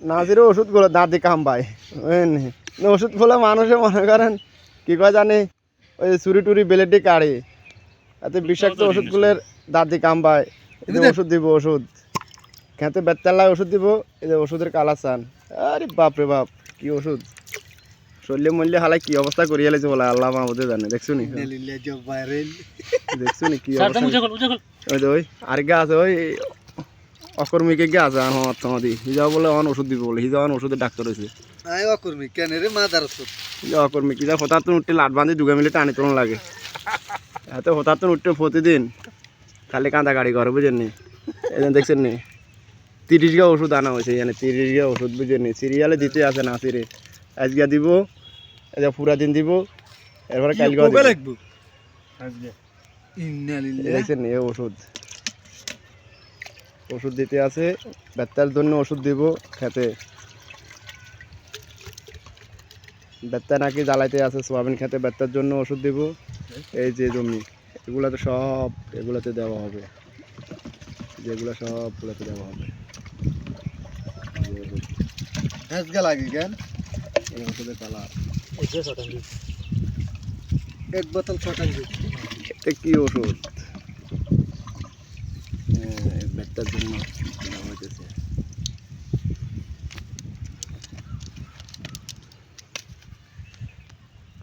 নাজিরও ওষুধগুলো দাঁত দিয়ে কামবায় বুঝলেন ওষুধ ফুলে মানুষে মনে করেন কি কয় জানি ওই চুরি টুরি বেলেটি কাড়ে। এতে বিষাক্ত ওষুধগুলোর দাঁত কামবায় এই যে ওষুধ দিব ওষুধ। খেতে বেতাল্লায় ওষুধ দিব এই যে ওষুধের কালা চান আরে বাপ রে বাপ কি ওষুধ। শরীরে মূল্যে হালাই কি অবস্থা করিয়ে লেছে বলে আল্লাহ মাহমুদে জানে দেখছ নি? দেখছ নি কি অবস্থা? ওই আছে ওই অকর্মীকে গা আছে আন হত দি হিজাও বলে অন ওষুধ দিব বলে। হিজাও অন ওষুধের ডাক্তার হয়েছে। আই অকর্মী কেন রে মাদার ওষুধ? হিজা অকর্মী কিজা হঠাৎ উঠতে লাট বাঁধি দুগা মিলে টানি তোলন লাগে। এত হঠাৎ তো উঠতে প্রতিদিন খালি কাঁদা গাড়ি করে বুঝেন নি? এই দেখছেন নি? তিরিশ গা ওষুধ আনা হয়েছে এখানে তিরিশ গা ওষুধ বুঝেন নি? সিরিয়ালে দিতে আছে না সিরে। আজকে দিব এই যে পুরা দিন দিব এরপরে কালকে দেখছেন নি ওষুধ। ওষুধ দিতে আছে। বেত্তার জন্য ওষুধ দিব খেতে। বেত্তা নাকি জ্বালাইতে আছে সোয়াবিন খেতে। বেত্তার জন্য ওষুধ দিব। এই যে জমি এগুলোতে সব এগুলোতে দেওয়া হবে। যেগুলো সবগুলোতে দেওয়া হবে। লাগে কেন? এই ওষুধের পালা। এক বোতল কি ওষুধ? জন্য দেওয়া হইতেছে